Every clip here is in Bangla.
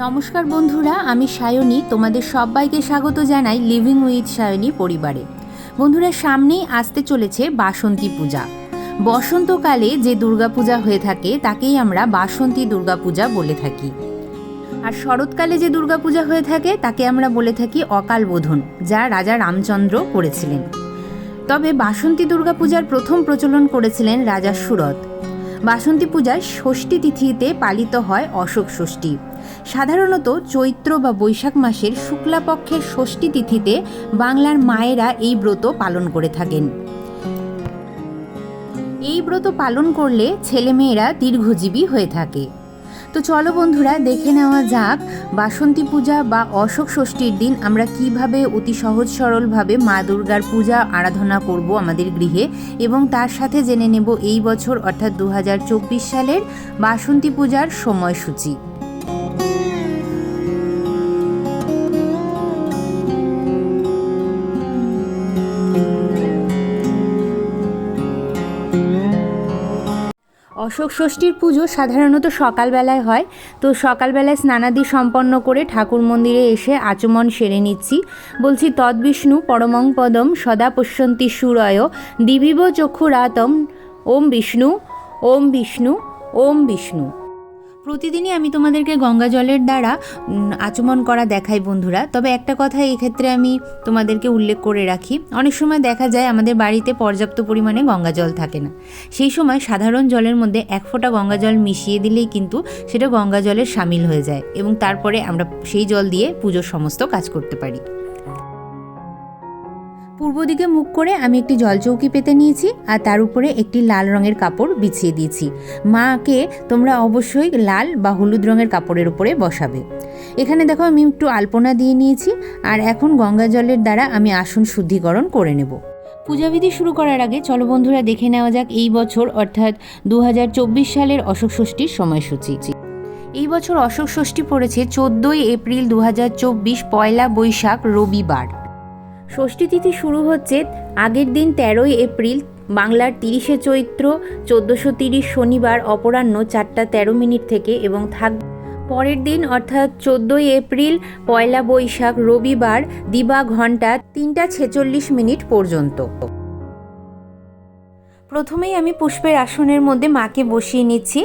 নমস্কার বন্ধুরা, আমি সায়নী। তোমাদের সবাইকে স্বাগত জানাই লিভিং উইথ সায়নী পরিবারে। বন্ধুরা, সামনেই আসতে চলেছে বাসন্তী পূজা। বসন্তকালে যে দুর্গাপূজা হয়ে থাকে, তাকেই আমরা বাসন্তী দুর্গাপূজা বলে থাকি। আর শরৎকালে যে দুর্গাপূজা হয়ে থাকে, তাকে আমরা বলে থাকি অকাল বোধন, যা রাজা রামচন্দ্র করেছিলেন। তবে বাসন্তী দুর্গাপূজার প্রথম প্রচলন করেছিলেন রাজা সুরত বাসন্তী পূজায় ষষ্ঠী তিথিতে পালিত হয় অশোক ষষ্ঠী। সাধারণত চৈত্র বা বৈশাখ মাসের শুক্লাপক্ষের ষষ্ঠী তিথিতে বাংলার মায়েরা এই ব্রত পালন করে থাকেন। এই ব্রত পালন করলে ছেলেমেয়েরা দীর্ঘজীবী হয়ে থাকে। তো চলো বন্ধুরা, দেখে নেওয়া যাক বাসন্তী পূজা বা অশোক ষষ্ঠীর দিন আমরা কীভাবে অতি সহজ সরলভাবে মা দুর্গার পূজা আরাধনা করব আমাদের গৃহে এবং তার সাথে জেনে নেব এই বছর অর্থাৎ দু হাজার চব্বিশ সালের বাসন্তী পূজার সময়সূচি। অশোক ষষ্ঠীর পুজো সাধারণত সকালবেলায় হয়। তো সকালবেলায় স্নানাদি সম্পন্ন করে ঠাকুর মন্দিরে এসে আচমন সেরে নিচ্ছি। বলছি তদ্বিষ্ণু পরমং পদম, সদা পশ্যন্তি সুরয়, দিবিব চক্ষুরাতম, ওম বিষ্ণু ওম বিষ্ণু ওম বিষ্ণু। প্রতিদিনই আমি তোমাদেরকে গঙ্গা জলের দ্বারা আচমন করা দেখাই বন্ধুরা। তবে একটা কথা এই ক্ষেত্রে আমি তোমাদেরকে উল্লেখ করে রাখি। অনেক সময় দেখা যায় আমাদের বাড়িতে পর্যাপ্ত পরিমাণে গঙ্গা জল থাকে না। সেই সময় সাধারণ জলের মধ্যে এক ফোঁটা গঙ্গা জল মিশিয়ে দিলেই কিন্তু সেটা গঙ্গা জলের সামিল হয়ে যায় এবং তারপরে আমরা সেই জল দিয়ে পুজোর সমস্ত কাজ করতে পারি। পূর্ব দিকে মুখ করে আমি একটি জলচৌকি পেতে নিয়েছি আর তার উপরে একটি লাল রঙের কাপড় বিছিয়ে দিয়েছি। মাকে তোমরা অবশ্যই লাল বা হলুদ রঙের কাপড়ের উপরে বসাবে। এখানে দেখো আমি একটু আলপনা দিয়ে নিয়েছি আর এখন গঙ্গা জলের দ্বারা আমি আসন শুদ্ধিকরণ করে নেব। পূজাবিধি শুরু করার আগে চলো বন্ধুরা দেখে নেওয়া যাক এই বছর অর্থাৎ দু হাজার চব্বিশ সালের অশোক ষষ্ঠীর সময়সূচি। এই বছর অশোক ষষ্ঠী পড়েছে চোদ্দোই এপ্রিল দু হাজার চব্বিশ পয়লা বৈশাখ রবিবার। ষষ্ঠী তিথি শুরু হচ্ছে আগের দিন তেরোই এপ্রিল, বাংলার তিরিশে চৈত্র, চোদ্দোশো তিরিশ শনিবার অপরাহ্ন চারটা তেরো মিনিট থেকে এবং থাক পরের দিন অর্থাৎ চোদ্দোই এপ্রিল, পয়লা বৈশাখ, রবিবার, দিবা ঘণ্টা তিনটা ছেচল্লিশ মিনিট পর্যন্ত। প্রথমেই আমি পুষ্পের আসনের মধ্যে মাকে বসিয়ে নিচ্ছি।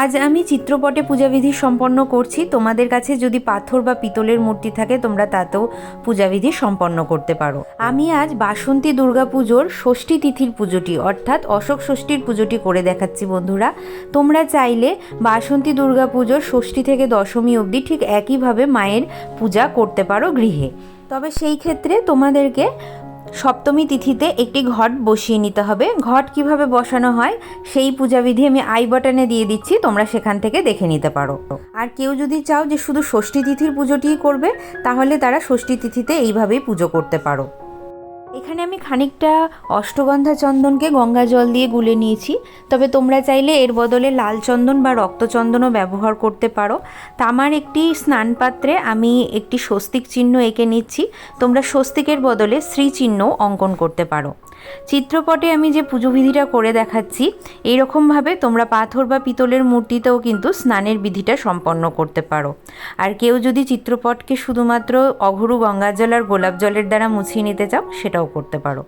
আজ আমি চিত্রপটে পূজাবিধি সম্পন্ন করছি। তোমাদের কাছে যদি পাথর বা পিতলের মূর্তি থাকে, তোমরা তাতেও পূজাবিধি সম্পন্ন করতে পারো। আমি আজ বাসন্তী দুর্গা পুজোর ষষ্ঠী তিথির পুজোটি, অর্থাৎ অশোক ষষ্ঠীর পুজোটি করে দেখাচ্ছি বন্ধুরা। তোমরা চাইলে বাসন্তী দুর্গা পুজোর ষষ্ঠী থেকে দশমী অবধি ঠিক একইভাবে মায়ের পূজা করতে পারো গৃহে। তবে সেই ক্ষেত্রে তোমাদেরকে সপ্তমী তিথিতে একটি ঘট বসিয়ে নিতে হবে। ঘট কীভাবে বসানো হয়, সেই পূজাবিধি আমি আই বাটনে দিয়ে দিচ্ছি, তোমরা সেখান থেকে দেখে নিতে পারো। আর কেউ যদি চাও যে শুধু ষষ্ঠী তিথির পুজোটিই করবে, তাহলে তারা ষষ্ঠী তিথিতে এইভাবেই পুজো করতে পারো। এখানে আমি খানিকটা অষ্টগন্ধা চন্দনকে গঙ্গা জল দিয়ে গুলে নিয়েছি। তবে তোমরা চাইলে এর বদলে লাল চন্দন বা রক্তচন্দনও ব্যবহার করতে পারো। তামার একটি স্নান পাত্রে আমি একটি স্বস্তিক চিহ্ন এঁকে নিচ্ছি। তোমরা স্বস্তিকের বদলে শ্রী চিহ্ন অঙ্কন করতে পারো। চিত্রপটে আমি যে পুজোবিধিটা করে দেখাচ্ছি, এইরকমভাবে তোমরা পাথর বা পিতলের মূর্তিতেও কিন্তু স্নানের বিধিটা সম্পন্ন করতে পারো। আর কেউ যদি চিত্রপটকে শুধুমাত্র অঘরু গঙ্গা জল আর গোলাপ জলের দ্বারা মুছিয়ে নিতে চাও, সেটাও করতে পারো।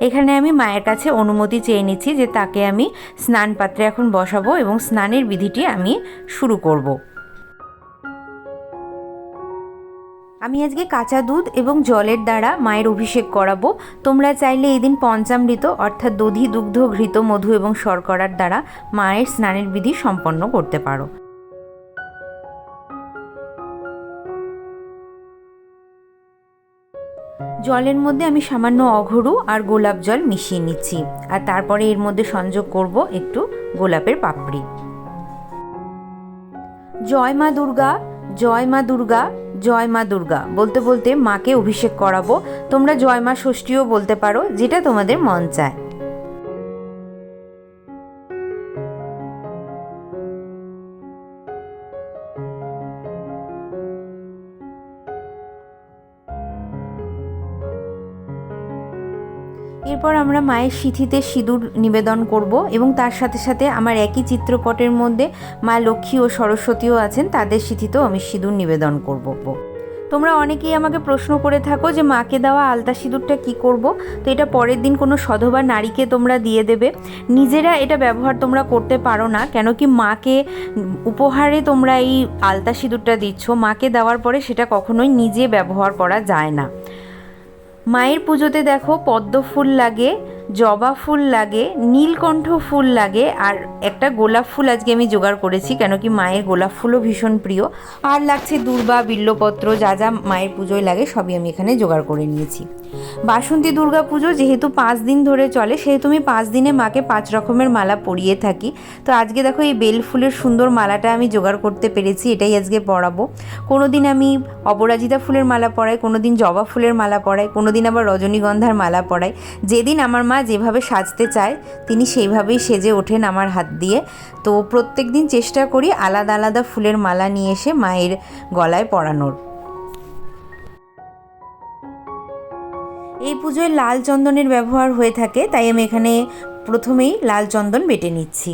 এখানে আমি মায়ের কাছে অনুমতি চেয়ে নিচ্ছি যে তাকে আমি স্নান পাত্রে এখন বসাবো এবং স্নানের বিধিটি আমি শুরু করব। আমি আজকে কাঁচা দুধ এবং জলের দ্বারা মায়ের অভিষেক করাবো। তোমরা চাইলে এই দিন পঞ্চামৃত অর্থাৎ দধি, দুগ্ধ, ঘৃত, মধু এবং শর্করার দ্বারা মায়ের স্নানের বিধি সম্পন্ন করতে পারো। জলের মধ্যে আমি সামান্য অঘরু আর গোলাপ জল মিশিয়ে নিচ্ছি। আর তারপরে এর মধ্যে সংযোগ করব একটু গোলাপের পাপড়ি। জয় মা দুর্গা, জয় মা দুর্গা, জয় মা দুর্গা বলতে বলতে মাকে অভিষেক করাবো। তোমরা জয় মা ষষ্ঠীও বলতে পারো, যেটা তোমাদের মন চায়। এরপর আমরা মায়ের সিঁথিতে সিঁদুর নিবেদন করব এবং তার সাথে সাথে আমার একই চিত্রপটের মধ্যে মা লক্ষ্মী ও সরস্বতীও আছেন, তাদের সিঁথিতেও আমি সিঁদুর নিবেদন করব। তোমরা অনেকেই আমাকে প্রশ্ন করে থাকো যে মাকে দেওয়া আলতা সিঁদুরটা কি করব? তো এটা পরের দিন কোনো সধবা নারীকে তোমরা দিয়ে দেবে। নিজেরা এটা ব্যবহার তোমরা করতে পারো না, কেন কি মাকে উপহারে তোমরা এই আলতা সিঁদুরটা দিচ্ছ। মাকে দেওয়ার পরে সেটা কখনোই নিজে ব্যবহার করা যায় না। মায়ের পুজোতে দেখো পদ্ম ফুল লাগে জবা ফুল লাগে, নীলকণ্ঠ ফুল লাগে, আর একটা গোলাপ ফুল আজকে আমি জোগাড় করেছি, কেন কি মায়ের গোলাপ ফুলও ভীষণ প্রিয়। আর লাগছে দূর্বা বিল্লপত্র, যা যা মায়ের পুজোয় লাগে, সবই আমি এখানে জোগাড় করে নিয়েছি। বাসন্তী দুর্গা পুজো যেহেতু পাঁচ দিন ধরে চলে, সেহেতু আমি পাঁচ দিনে মাকে পাঁচ রকমের মালা পরিয়ে থাকি। তো আজকে দেখো এই বেল ফুলের সুন্দর মালাটা আমি জোগাড় করতে পেরেছি, এটাই আজকে পরাবো। কোনো দিন আমি অপরাজিতা ফুলের মালা পরাই কোনো দিন জবা ফুলের মালা পরাই কোনো দিন আবার রজনীগন্ধার মালা পরাই। যেদিন আমার মা যেভাবে সাজতে চায়, তিনি সেইভাবেই সেজে ওঠেন আমার হাত দিয়ে। তো প্রত্যেক দিন চেষ্টা করি আলাদা আলাদা ফুলের মালা নিয়ে এসে মায়ের গলায় পরানোর। এই পুজোয় লাল চন্দনের ব্যবহার হয়ে থাকে, তাই আমি এখানে প্রথমেই লাল চন্দন বেটে নিচ্ছি।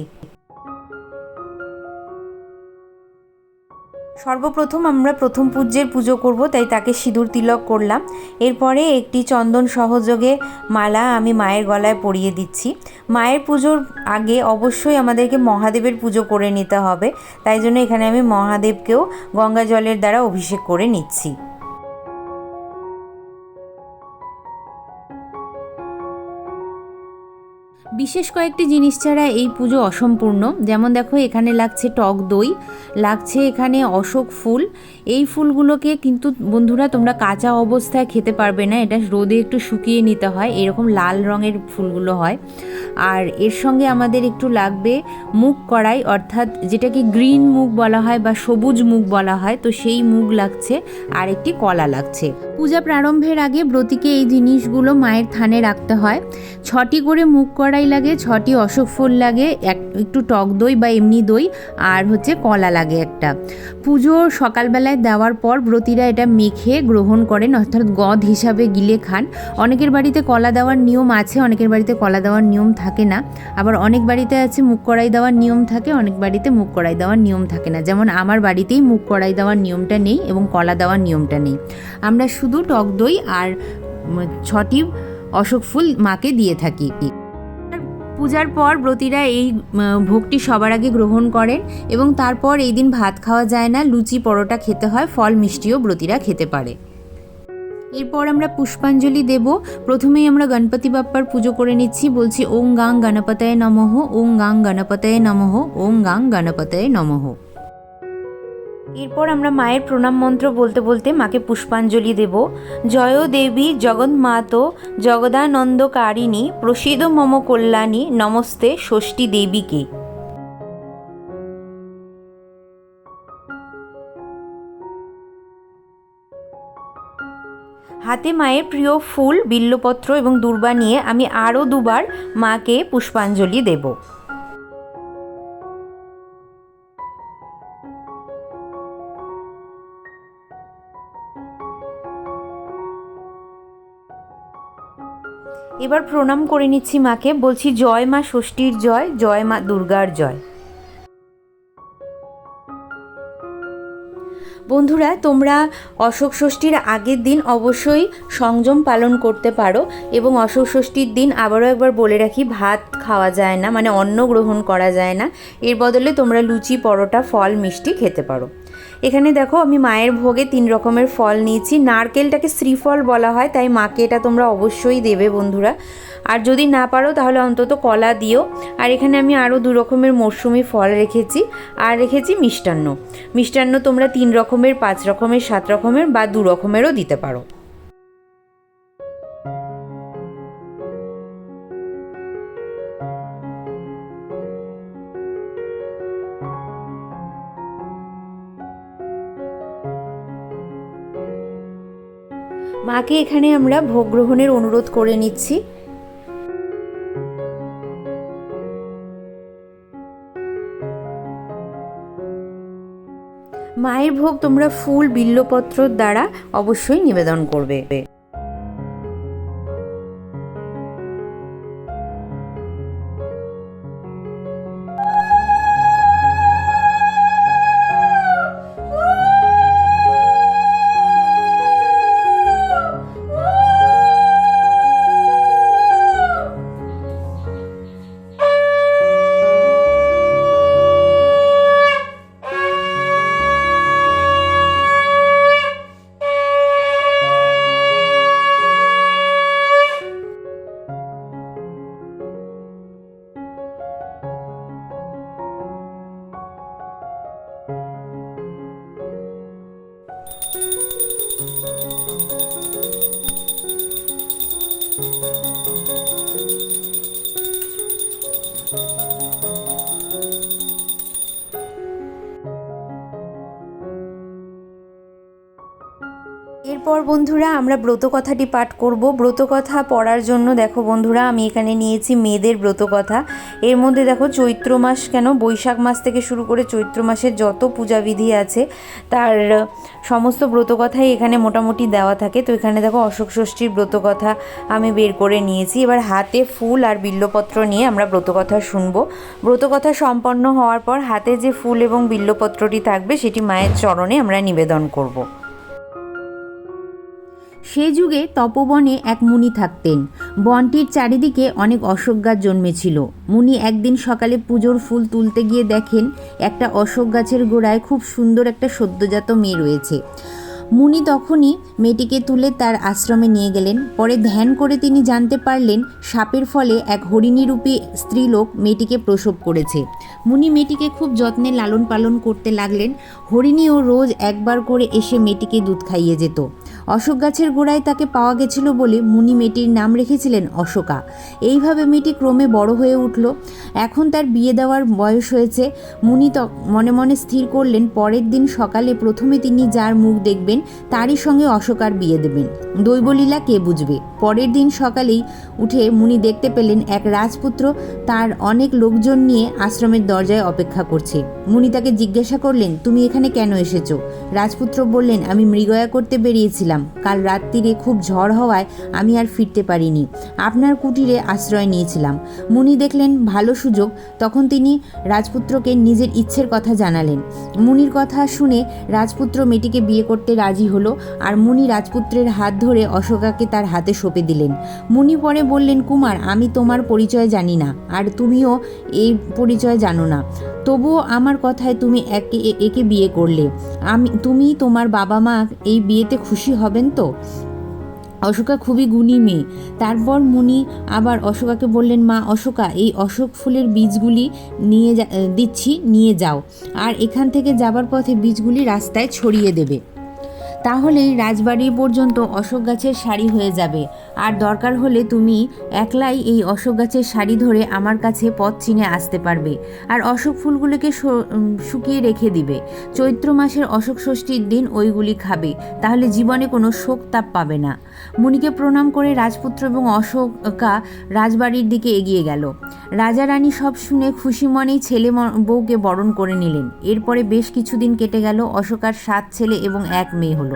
সর্বপ্রথম আমরা প্রথম পূজ্যের পুজো করব, তাই তাকে সিঁদুর তিলক করলাম। এরপরে একটি চন্দন সহযোগে মালা আমি মায়ের গলায় পরিয়ে দিচ্ছি। মায়ের পুজোর আগে অবশ্যই আমাদেরকে মহাদেবের পুজো করে নিতে হবে, তাই জন্য এখানে আমি মহাদেবকেও গঙ্গা জলের দ্বারা অভিষেক করে নিচ্ছি। বিশেষ কয়েকটি জিনিস ছাড়া এই পুজো অসম্পূর্ণ। যেমন দেখো, এখানে লাগছে টক দই, লাগছে এখানে অশোক ফুল। এই ফুলগুলোকে কিন্তু বন্ধুরা তোমরা কাঁচা অবস্থায় খেতে পারবে না, এটা রোদে একটু শুকিয়ে নিতে হয়, এরকম লাল রঙের ফুলগুলো হয়। আর এর সঙ্গে আমাদের একটু লাগবে মুগ কড়াই, অর্থাৎ যেটাকে গ্রিন মুগ বলা হয় বা সবুজ মুগ বলা হয়, তো সেই মুগ লাগছে, আর একটি কলা লাগছে। পূজা প্রারম্ভের আগে ব্রতীকে এই জিনিসগুলো মায়ের থানে রাখতে হয়। ছটি করে মুগ কড়াই লাগে, ছটি অশোক ফুল লাগে, এক, একটু টক দই বা এমনি দই, আর হচ্ছে কলা লাগে একটা। পুজো সকালবেলায় দেওয়ার পর ব্রতীরা এটা মেখে গ্রহণ করেন, অর্থাৎ গদ হিসাবে গিলে খান। অনেকের বাড়িতে কলা দেওয়ার নিয়ম আছে, অনেকের বাড়িতে কলা দেওয়ার নিয়ম থাকে না। আবার অনেক বাড়িতে আছে মুখ কড়াই দেওয়ার নিয়ম থাকে, অনেক বাড়িতে মুখ কড়াই দেওয়ার নিয়ম থাকে না। যেমন আমার বাড়িতেই মুখ কড়াই দেওয়ার নিয়মটা নেই এবং কলা দেওয়ার নিয়মটা নেই। আমরা শুধু টক দই আর ছটি অশোক ফুল মাকে দিয়ে থাকি। পূজার পর ব্রতীরা এই ভোগটি সবার আগে গ্রহণ করেন এবং তারপর এই দিন ভাত খাওয়া যায় না, লুচি, পরোটা খেতে হয়, ফল মিষ্টিও ব্রতীরা খেতে পারে। এরপর আমরা পুষ্পাঞ্জলি দেব। প্রথমেই আমরা গণপতি বাপ্পার পুজো করে নিচ্ছি। বলছি, ওং গাং গণপতায় নমঃ, ওং গাং গণপতায় নমঃ, ওং গাং গণপতায় নমঃ। এরপর আমরা মায়ের প্রণাম মন্ত্র বলতে বলতে মাকে পুষ্পাঞ্জলি দেব। জয় দেবী জগন্মাতো জগদানন্দকারিণী প্রসিদ মম কল্যাণী নমস্তে ষষ্ঠী দেবীকে। হাতে মায়ের প্রিয় ফুল, বিল্লপত্র এবং দুর্বা নিয়ে আমি আরও দুবার মাকে পুষ্পাঞ্জলি দেবো। এবার প্রণাম করে নিচ্ছি মাকে। বলছি, জয় মা ষষ্ঠীর জয় জয় মা দুর্গার জয়। বন্ধুরা, তোমরা অশোক ষষ্ঠীর আগের দিন অবশ্যই সংযম পালন করতে পারো এবং অশোক ষষ্ঠীর দিন আবারও একবার বলে রাখি, ভাত খাওয়া যায় না মানে অন্ন গ্রহণ করা যায় না। এর বদলে তোমরা লুচি, পরোটা, ফল, মিষ্টি খেতে পারো। এখানে দেখো আমি মায়ের ভোগে তিন রকমের ফল নিয়েছি। নারকেলটাকে শ্রীফল বলা হয়, তাই মাকে এটা তোমরা অবশ্যই দেবে বন্ধুরা। আর যদি না পারো তাহলে অন্তত কলা দিও। আর এখানে আমি আরও দু রকমের মরশুমি ফল রেখেছি, আর রেখেছি মিষ্টান্ন। মিষ্টান্ন তোমরা তিন রকমের, পাঁচ রকমের, সাত রকমের বা দু রকমেরও দিতে পারো। মাকে এখানে আমরা ভোগ গ্রহণের অনুরোধ করে নিচ্ছি। মায়ের ভোগ তোমরা ফুল, বিল্লপত্র দ্বারা অবশ্যই নিবেদন করবে। এরপর বন্ধুরা আমরা ব্রত কথাটি পাঠ করব। ব্রত কথা পড়ার জন্য দেখো বন্ধুরা, আমি এখানে নিয়েছি মেয়েদের ব্রত কথা এর মধ্যে দেখো চৈত্র মাস কেন? বৈশাখ মাস থেকে শুরু করে চৈত্র মাসের যত পূজাবিধি আছে, তার সমস্ত ব্রত কথাই এখানে মোটামুটি দেওয়া থাকে। তো এখানে দেখো অশোক ষষ্ঠীর ব্রত কথা আমি বের করে নিয়েছি। এবার হাতে ফুল আর বিল্লপত্র নিয়ে আমরা ব্রত কথা শুনব। ব্রত কথা সম্পন্ন হওয়ার পর হাতে যে ফুল এবং বিল্লপত্রটি থাকবে, সেটি মায়ের চরণে আমরা নিবেদন করব। সে যুগে তপবনে এক মুনি থাকতেন। বনটির চারিদিকে অনেক অশোক গাছ জন্মেছিল। মুনি একদিন সকালে পুজোর ফুল তুলতে গিয়ে দেখেন, একটা অশোক গাছের গোড়ায় খুব সুন্দর একটা সদ্যজাত মেয়ে রয়েছে। মুনি তখনই মেয়েটিকে তুলে তার আশ্রমে নিয়ে গেলেন। পরে ধ্যান করে তিনি জানতে পারলেন, সাপের ফলে এক হরিণীরূপী স্ত্রীলোক মেয়েটিকে প্রসব করেছে। মুনি মেয়েটিকে খুব যত্নে লালন পালন করতে লাগলেন। হরিণীও রোজ একবার করে এসে মেয়েটিকে দুধ খাইয়ে যেত। অশোক গাছের গোড়ায় তাকে পাওয়া গেছিল বলে মুনি মেয়েটির নাম রেখেছিলেন অশোকা। এইভাবে মেয়েটি ক্রমে বড় হয়ে উঠল। এখন তার বিয়ে দেওয়ার বয়স হয়েছে। মুনি মনে মনে স্থির করলেন, পরের দিন সকালে প্রথমে তিনি যার মুখ দেখবেন, তারই সঙ্গে অশোকার বিয়ে দেবেন। দৈবলীলা কে বুঝবে? পরের দিন সকালেই উঠে মুনি দেখতে পেলেন এক রাজপুত্র, তার অনেক লোকজন নিয়ে আশ্রমের দরজায় অপেক্ষা করছে। মুনি তাকে জিজ্ঞাসা করলেন, তুমি এখানে কেন এসেছ? রাজপুত্র বললেন, আমি মৃগয়া করতে বেরিয়েছিলাম। কাল রাত্রিরে খুব ঝড় হওয়ায় আমি আর ফিরতে পারিনি। আপনার কুটিরে আশ্রয় নিয়েছিলাম। মুনি দেখলেন ভালো সুযোগ, তখন তিনি রাজপুত্রকে নিজের ইচ্ছের কথা জানালেন। মুনির কথা শুনে রাজপুত্র মেয়েটিকে বিয়ে করতে রাজি হলো আর মুনি রাজপুত্রের হাত ধরে অশোকাকে তার হাতে সঁপে দিলেন। মুনি পরে বললেন, কুমার, আমি তোমার পরিচয় জানি না আর তুমিও এই পরিচয় জানো না। তবুও আমার কথায় তুমি একে একে বিয়ে করলে। আমি তুমি তোমার বাবা মা এই বিয়েতে খুশি হবেন তো? অশোকা খুবই গুণী মেয়ে। তারপর মুনি আবার অশোকাকে বললেন, মা, অশোকা, এই অশোক ফুলের বীজগুলি নিয়ে দিচ্ছি, নিয়ে যাও। আর এখান থেকে যাবার পথে বীজগুলি রাস্তায় ছড়িয়ে দেবে। তাহলেই রাজবাড়ি পর্যন্ত অশোক গাছের শাড়ি হয়ে যাবে। আর দরকার হলে তুমি একলাই এই অশোক গাছের শাড়ি ধরে আমার কাছে পথ চিনে আসতে পারবে। আর অশোক ফুলগুলোকে শুকিয়ে রেখে দিবে। চৈত্র মাসের অশোক ষষ্ঠীর দিন ওইগুলি খাবে, তাহলে জীবনে কোনো শোক তাপ পাবে না। মুনিকে প্রণাম করে রাজপুত্র এবং অশোকা রাজবাড়ির দিকে এগিয়ে গেল। রাজা রানী সব শুনে খুশি মনেই ছেলে বউকে বরণ করে নিলেন। এরপরে বেশ কিছুদিন কেটে গেল অশোকার সাত ছেলে এবং এক মেয়ে হলো।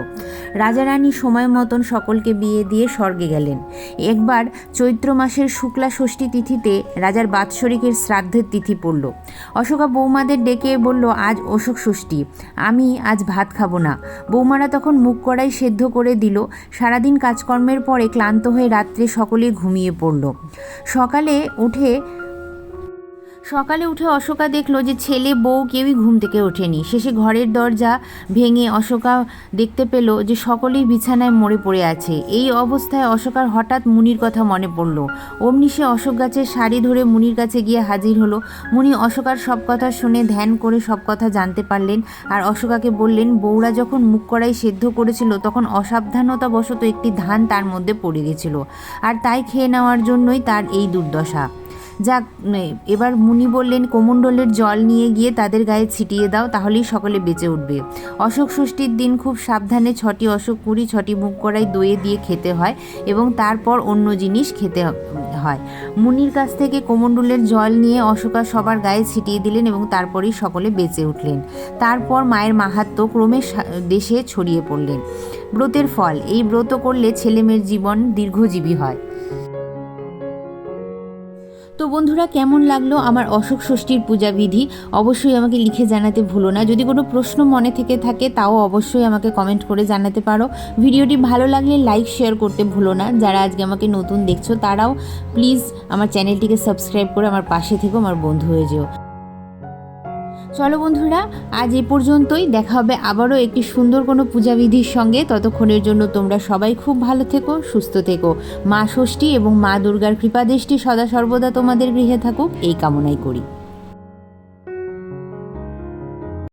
রাজা রানী সময় মতন সকলকে বিয়ে দিয়ে স্বর্গে গেলেন। একবার চৈত্র মাসের শুক্লা ষষ্ঠী তিথিতে রাজার বাৎসরিকের শ্রাদ্ধের তিথি পড়ল। অশোকা বৌমাদের ডেকে বলল, আজ অশোক ষষ্ঠী, আমি আজ ভাত খাব না। বৌমারা তখন মুখ কড়াই সেদ্ধ করে দিল। সারাদিন কাজকর্মের পরে ক্লান্ত হয়ে রাত্রে সকলেই ঘুমিয়ে পড়ল। সকালে উঠে সকালে উঠে অশোকা দেখল যে ছেলে, বউ কেউই ঘুম থেকে ওঠেনি। শেষে ঘরের দরজা ভেঙে অশোকা দেখতে পেল যে সকলেই বিছানায় মরে পড়ে আছে। এই অবস্থায় অশোকার হঠাৎ মুনির কথা মনে পড়ল। অমনি সে অশোক গাছের শাড়ি ধরে মুনির কাছে গিয়ে হাজির হলো। মুনি অশোকার সব কথা শুনে ধ্যান করে সব কথা জানতে পারলেন আর অশোকাকে বললেন, বউরা যখন মুখ কড়াই সেদ্ধ করেছিল, তখন অসাবধানতাবশত একটি ধান তার মধ্যে পড়ে গেছিল। আর তাই খেয়ে নেওয়ার জন্যই তার এই দুর্দশা। যাক এবার মুনি বললেন, কোমণ্ডলের জল নিয়ে গিয়ে তাদের গায়ে ছিটিয়ে দাও, তাহলেই সকলে বেঁচে উঠবে। অশোক ষষ্ঠীর দিন খুব সাবধানে ছটি অশোক কুড়ি, ছটি মুখ কড়াই দইয়ে দিয়ে খেতে হয় এবং তারপর অন্য জিনিস খেতে হয়। মুনির কাছ থেকে কোমণ্ডলের জল নিয়ে অশোকা সবার গায়ে ছিটিয়ে দিলেন এবং তারপরেই সকলে বেঁচে উঠলেন। তারপর মায়ের মাহাত্ম ক্রমে দেশে ছড়িয়ে পড়লেন। ব্রতের ফল, এই ব্রত করলে ছেলেমেয়ের জীবন দীর্ঘজীবী হয়। তো বন্ধুরা, কেমন লাগল আমার অশোক ষষ্ঠীর পূজা বিধি? অবশ্যই আমাকে লিখে জানাতে ভুলো না। যদি কোনো প্রশ্ন মনে থেকে থাকে, তাও অবশ্যই আমাকে কমেন্ট করে জানাতে পারো। ভিডিওটি ভালো লাগলে লাইক শেয়ার করতে ভুলো না। যারা আজকে আমাকে নতুন দেখছ, তারাও প্লিজ আমার চ্যানেলটিকে সাবস্ক্রাইব করে আমার পাশে থেকেও আমার বন্ধু হয়ে যেও। চলো বন্ধুরা, আজ এ পর্যন্তই। দেখা হবে আবারও একটি সুন্দর কোনো পূজাবিধির সঙ্গে। ততক্ষণের জন্য তোমরা সবাই খুব ভালো থেকো, সুস্থ থেকো। মা ষষ্ঠী এবং মা দুর্গার কৃপাদৃষ্টি সদা সর্বদা তোমাদের গৃহে থাকুক, এই কামনাই করি।